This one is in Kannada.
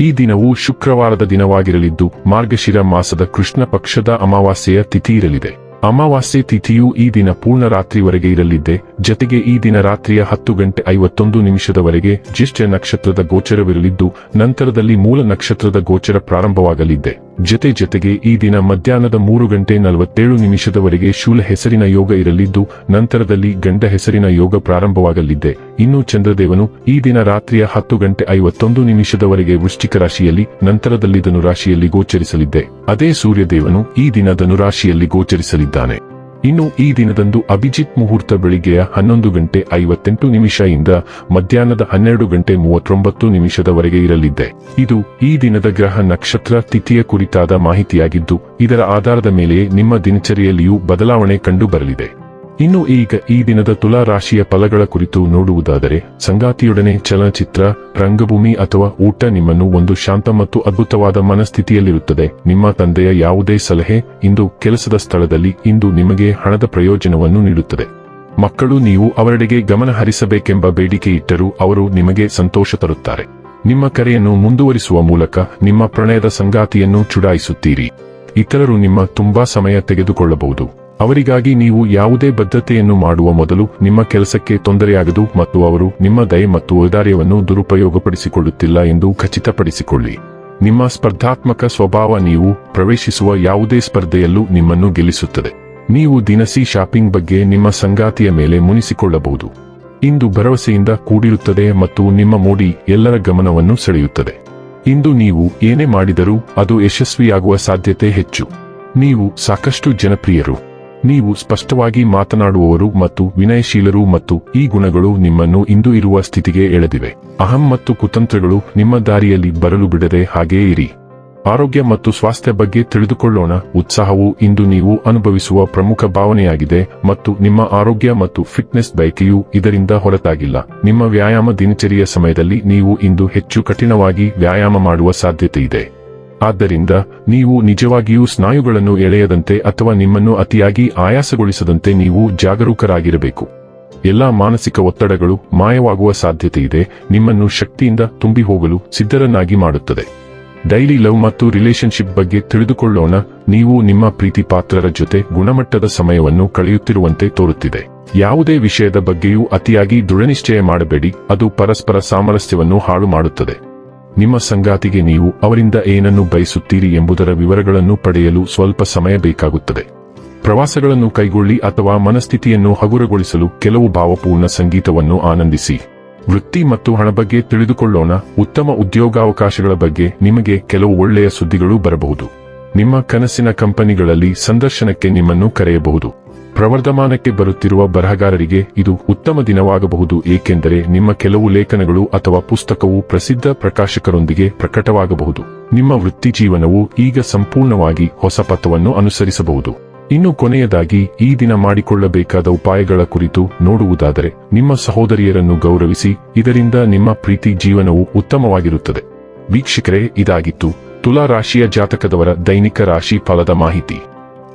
ಈ ದಿನವು ಶುಕ್ರವಾರದ ದಿನವಾಗಿರಲಿದ್ದು ಮಾರ್ಗಶಿರ ಮಾಸದ ಕೃಷ್ಣ ಪಕ್ಷದ ಅಮಾವಾಸ್ಯೆಯ ತಿಥಿ ಇರಲಿದೆ. ಅಮಾವಾಸ್ಯೆ ತಿಥಿಯು ಈ ದಿನ ಪೂರ್ಣ ರಾತ್ರಿವರೆಗೆ ಇರಲಿದ್ದೆ, ಜತೆಗೆ ಈ ದಿನ ರಾತ್ರಿಯ ಹತ್ತು ಗಂಟೆ ಐವತ್ತೊಂದು ನಿಮಿಷದವರೆಗೆ ಜ್ಯೇಷ್ಠ ನಕ್ಷತ್ರದ ಗೋಚರವಿರಲಿದ್ದು, ನಂತರದಲ್ಲಿ ಮೂಲ ನಕ್ಷತ್ರದ ಗೋಚರ ಪ್ರಾರಂಭವಾಗಲಿದೆ ಜತೆ ಜತೆಗೆ ಈ ದಿನ ಮಧ್ಯಾಹ್ನದ ಮೂರು ಗಂಟೆ ನಲವತ್ತೇಳು ನಿಮಿಷದವರೆಗೆ ಶೂಲ ಹೆಸರಿನ ಯೋಗ ಇರಲಿದ್ದು, ನಂತರದಲ್ಲಿ ಗಂಡ ಹೆಸರಿನ ಯೋಗ ಪ್ರಾರಂಭವಾಗಲಿದೆ ಇನ್ನು ಚಂದ್ರದೇವನು ಈ ದಿನ ರಾತ್ರಿಯ ಹತ್ತು ಗಂಟೆ ಐವತ್ತೊಂದು ನಿಮಿಷದವರೆಗೆ ವೃಶ್ಚಿಕ ರಾಶಿಯಲ್ಲಿ, ನಂತರದಲ್ಲಿ ಧನುರಾಶಿಯಲ್ಲಿ ಗೋಚರಿಸಲಿದ್ದೆ. ಅದೇ ಸೂರ್ಯದೇವನು ಈ ದಿನ ಧನುರಾಶಿಯಲ್ಲಿ ಗೋಚರಿಸಲಿದ್ದಾನೆ. ಇನ್ನು ಈ ದಿನದಂದು ಅಭಿಜಿತ್ ಮುಹೂರ್ತ ಬೆಳಿಗ್ಗೆಯ ಹನ್ನೊಂದು ಗಂಟೆ ಐವತ್ತೆಂಟು ನಿಮಿಷದಿಂದ ಮಧ್ಯಾಹ್ನದ ಹನ್ನೆರಡು ಗಂಟೆ ಮೂವತ್ತೊಂಬತ್ತು ನಿಮಿಷದವರೆಗೆ ಇರಲಿದ್ದೆ. ಇದು ಈ ದಿನದ ಗ್ರಹ ನಕ್ಷತ್ರ ತಿಥಿಯ ಕುರಿತಾದ ಮಾಹಿತಿಯಾಗಿದ್ದು, ಇದರ ಆಧಾರದ ಮೇಲೆಯೇ ನಿಮ್ಮ ದಿನಚರಿಯಲ್ಲಿಯೂ ಬದಲಾವಣೆ ಕಂಡು ಬರಲಿದೆ ಇನ್ನು ಈಗ ಈ ದಿನದ ತುಲಾ ರಾಶಿಯ ಫಲಗಳ ಕುರಿತು ನೋಡುವುದಾದರೆ, ಸಂಗಾತಿಯೊಡನೆ ಚಲನಚಿತ್ರ, ರಂಗಭೂಮಿ ಅಥವಾ ಊಟ ನಿಮ್ಮನ್ನು ಒಂದು ಶಾಂತ ಮತ್ತು ಅದ್ಭುತವಾದ ಮನಸ್ಥಿತಿಯಲ್ಲಿರುತ್ತದೆ. ನಿಮ್ಮ ತಂದೆಯ ಯಾವುದೇ ಸಲಹೆ ಇಂದು ಕೆಲಸದ ಸ್ಥಳದಲ್ಲಿ ಇಂದು ನಿಮಗೆ ಹಣದ ಪ್ರಯೋಜನವನ್ನು ನೀಡುತ್ತದೆ. ಮಕ್ಕಳು ನೀವು ಅವರೆಡೆಗೆ ಗಮನ ಹರಿಸಬೇಕೆಂಬ ಬೇಡಿಕೆ ಇಟ್ಟರೂ ಅವರು ನಿಮಗೆ ಸಂತೋಷ ತರುತ್ತಾರೆ. ನಿಮ್ಮ ಕರೆಯನ್ನು ಮುಂದುವರಿಸುವ ಮೂಲಕ ನಿಮ್ಮ ಪ್ರಣಯದ ಸಂಗಾತಿಯನ್ನು ಚುಡಾಯಿಸುತ್ತೀರಿ. ಇತರರು ನಿಮ್ಮ ತುಂಬಾ ಸಮಯ ತೆಗೆದುಕೊಳ್ಳಬಹುದು. ಅವರಿಗಾಗಿ ನೀವು ಯಾವುದೇ ಬದ್ಧತೆಯನ್ನು ಮಾಡುವ ಮೊದಲು ನಿಮ್ಮ ಕೆಲಸಕ್ಕೆ ತೊಂದರೆಯಾಗದು ಮತ್ತು ಅವರು ನಿಮ್ಮ ದಯೆ ಮತ್ತು ಔದಾರ್ಯವನ್ನು ದುರುಪಯೋಗಪಡಿಸಿಕೊಳ್ಳುತ್ತಿಲ್ಲ ಎಂದು ಖಚಿತಪಡಿಸಿಕೊಳ್ಳಿ. ನಿಮ್ಮ ಸ್ಪರ್ಧಾತ್ಮಕ ಸ್ವಭಾವ ನೀವು ಪ್ರವೇಶಿಸುವ ಯಾವುದೇ ಸ್ಪರ್ಧೆಯಲ್ಲೂ ನಿಮ್ಮನ್ನು ಗೆಲ್ಲಿಸುತ್ತದೆ. ನೀವು ದಿನಸಿ ಶಾಪಿಂಗ್ ಬಗ್ಗೆ ನಿಮ್ಮ ಸಂಗಾತಿಯ ಮೇಲೆ ಮುನಿಸಿಕೊಳ್ಳಬಹುದು. ಇಂದು ಭರವಸೆಯಿಂದ ಕೂಡಿರುತ್ತದೆ ಮತ್ತು ನಿಮ್ಮ ಮೋಡಿ ಎಲ್ಲರ ಗಮನವನ್ನು ಸೆಳೆಯುತ್ತದೆ. ಇಂದು ನೀವು ಏನೇ ಮಾಡಿದರೂ ಅದು ಯಶಸ್ವಿಯಾಗುವ ಸಾಧ್ಯತೆ ಹೆಚ್ಚು. ನೀವು ಸಾಕಷ್ಟು ಜನಪ್ರಿಯರು. ನೀವು ಸ್ಪಷ್ಟವಾಗಿ ಮಾತನಾಡುವವರು ಮತ್ತು ವಿನಯಶೀಲರು ಮತ್ತು ಈ ಗುಣಗಳು ನಿಮ್ಮನ್ನು ಇಂದು ಇರುವ ಸ್ಥಿತಿಗೆ ಎಳೆದಿವೆ. ಅಹಂ ಮತ್ತು ಕುತಂತ್ರಗಳು ನಿಮ್ಮ ದಾರಿಯಲ್ಲಿ ಬರಲು ಬಿಡದೆ ಹಾಗೇ ಇರಿ. ಆರೋಗ್ಯ ಮತ್ತು ಸ್ವಾಸ್ಥ್ಯ ಬಗ್ಗೆ ತಿಳಿದುಕೊಳ್ಳೋಣ. ಉತ್ಸಾಹವು ಇಂದು ನೀವು ಅನುಭವಿಸುವ ಪ್ರಮುಖ ಭಾವನೆಯಾಗಿದೆ ಮತ್ತು ನಿಮ್ಮ ಆರೋಗ್ಯ ಮತ್ತು ಫಿಟ್ನೆಸ್ ಬಯಕೆಯು ಇದರಿಂದ ಹೊರತಾಗಿಲ್ಲ. ನಿಮ್ಮ ವ್ಯಾಯಾಮ ದಿನಚರಿಯ ಸಮಯದಲ್ಲಿ ನೀವು ಇಂದು ಹೆಚ್ಚು ಕಠಿಣವಾಗಿ ವ್ಯಾಯಾಮ ಮಾಡುವ ಸಾಧ್ಯತೆ ಇದೆ ಆದ್ದರಿಂದ ನೀವು ನಿಜವಾಗಿಯೂ ಸ್ನಾಯುಗಳನ್ನು ಎಳೆಯದಂತೆ ಅಥವಾ ನಿಮ್ಮನ್ನು ಅತಿಯಾಗಿ ಆಯಾಸಗೊಳಿಸದಂತೆ ನೀವು ಜಾಗರೂಕರಾಗಿರಬೇಕು. ಎಲ್ಲಾ ಮಾನಸಿಕ ಒತ್ತಡಗಳು ಮಾಯವಾಗುವ ಸಾಧ್ಯತೆ ಇದೆ ನಿಮ್ಮನ್ನು ಶಕ್ತಿಯಿಂದ ತುಂಬಿ ಹೋಗಲು ಸಿದ್ಧರನ್ನಾಗಿ ಮಾಡುತ್ತದೆ. ಡೈಲಿ ಲವ್ ಮತ್ತು ರಿಲೇಶನ್ಶಿಪ್ ಬಗ್ಗೆ ತಿಳಿದುಕೊಳ್ಳೋಣ, ನೀವು ನಿಮ್ಮ ಪ್ರೀತಿ ಪಾತ್ರರ ಜೊತೆ ಗುಣಮಟ್ಟದ ಸಮಯವನ್ನು ಕಳೆಯುತ್ತಿರುವಂತೆ ತೋರುತ್ತಿದೆ. ಯಾವುದೇ ವಿಷಯದ ಬಗ್ಗೆಯೂ ಅತಿಯಾಗಿ ದೃಢನಿಶ್ಚಯ ಮಾಡಬೇಡಿ, ಅದು ಪರಸ್ಪರ ಸಾಮರಸ್ಯವನ್ನು ಹಾಳು ಮಾಡುತ್ತದೆ ನಿಮ್ಮ ಸಂಗಾತಿಗೆ ನೀವು ಅವರಿಂದ ಏನನ್ನು ಬಯಸುತ್ತೀರಿ ಎಂಬುದರ ವಿವರಗಳನ್ನು ಪಡೆಯಲು ಸ್ವಲ್ಪ ಸಮಯ ಬೇಕಾಗುತ್ತದೆ. ಪ್ರವಾಸಗಳನ್ನು ಕೈಗೊಳ್ಳಿ ಅಥವಾ ಮನಸ್ಥಿತಿಯನ್ನು ಹಗುರಗೊಳಿಸಲು ಕೆಲವು ಭಾವಪೂರ್ಣ ಸಂಗೀತವನ್ನು ಆನಂದಿಸಿ. ವೃತ್ತಿ ಮತ್ತು ಹಣ ಬಗ್ಗೆ ತಿಳಿದುಕೊಳ್ಳೋಣ. ಉತ್ತಮ ಉದ್ಯೋಗಾವಕಾಶಗಳ ಬಗ್ಗೆ ನಿಮಗೆ ಕೆಲವು ಒಳ್ಳೆಯ ಸುದ್ದಿಗಳು ಬರಬಹುದು. ನಿಮ್ಮ ಕನಸಿನ ಕಂಪನಿಗಳಲ್ಲಿ ಸಂದರ್ಶನಕ್ಕೆ ನಿಮ್ಮನ್ನು ಕರೆಯಬಹುದು. ಪ್ರವರ್ಧಮಾನಕ್ಕೆ ಬರುತ್ತಿರುವ ಬರಹಗಾರರಿಗೆ ಇದು ಉತ್ತಮ ದಿನವಾಗಬಹುದು, ಏಕೆಂದರೆ ನಿಮ್ಮ ಕೆಲವು ಲೇಖನಗಳು ಅಥವಾ ಪುಸ್ತಕವು ಪ್ರಸಿದ್ಧ ಪ್ರಕಾಶಕರೊಂದಿಗೆ ಪ್ರಕಟವಾಗಬಹುದು. ನಿಮ್ಮ ವೃತ್ತಿ ಜೀವನವು ಈಗ ಸಂಪೂರ್ಣವಾಗಿ ಹೊಸ ಪಥವನ್ನು ಅನುಸರಿಸಬಹುದು. ಇನ್ನು ಕೊನೆಯದಾಗಿ, ಈ ದಿನ ಮಾಡಿಕೊಳ್ಳಬೇಕಾದ ಉಪಾಯಗಳ ಕುರಿತು ನೋಡುವುದಾದರೆ, ನಿಮ್ಮ ಸಹೋದರಿಯರನ್ನು ಗೌರವಿಸಿ, ಇದರಿಂದ ನಿಮ್ಮ ಪ್ರೀತಿ ಜೀವನವು ಉತ್ತಮವಾಗಿರುತ್ತದೆ. ವೀಕ್ಷಕರೇ, ಇದಾಗಿತ್ತು ತುಲಾ ರಾಶಿಯ ಜಾತಕದವರ ದೈನಿಕ ರಾಶಿ ಫಲದ ಮಾಹಿತಿ.